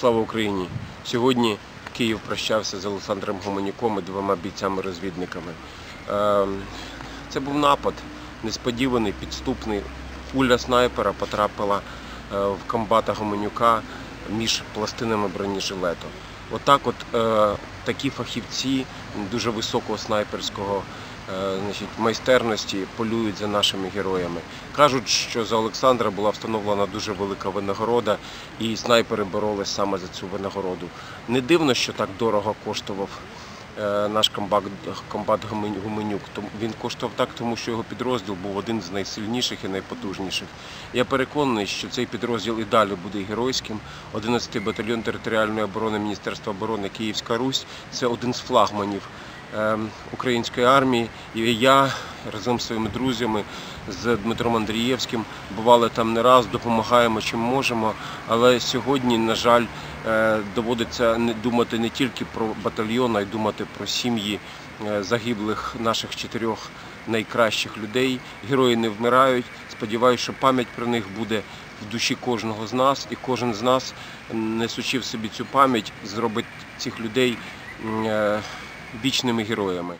Слава Україні! Сьогодні Київ прощався з Олександром Гуменюком і двома бійцями-розвідниками. Ем, Це був напад, несподіваний, підступний. Куля снайпера потрапила е, в комбата Гуменюка між пластинами бронежилету. Отак, от е, такі фахівці дуже високого снайперського значить, майстерності полюють за нашими героями. Кажуть, що за Олександра була встановлена дуже велика винагорода, і снайпери боролись саме за цю винагороду. Не дивно, що так дорого коштував е, наш комбат, Гуменюк. Він коштував так, тому що його підрозділ був один з найсильніших і найпотужніших. Я переконаний, що цей підрозділ і далі буде геройським. 11-й батальйон територіальної оборони Міністерства оборони Київська Русь це один з флагманів української армії. І я разом з своїми друзями з Дмитром Андрієвським бували там не раз, допомагаємо чим можемо. Але сьогодні, на жаль, е, доводиться думати не тільки про батальйон, а й думати про сім'ї е, загиблих наших чотирьох найкращих людей. Герої не вмирають. Сподіваюся, що пам'ять про них буде в душі кожного з нас, і кожен з нас, несучи в собі цю пам'ять, зробить цих людей м, вічними героями.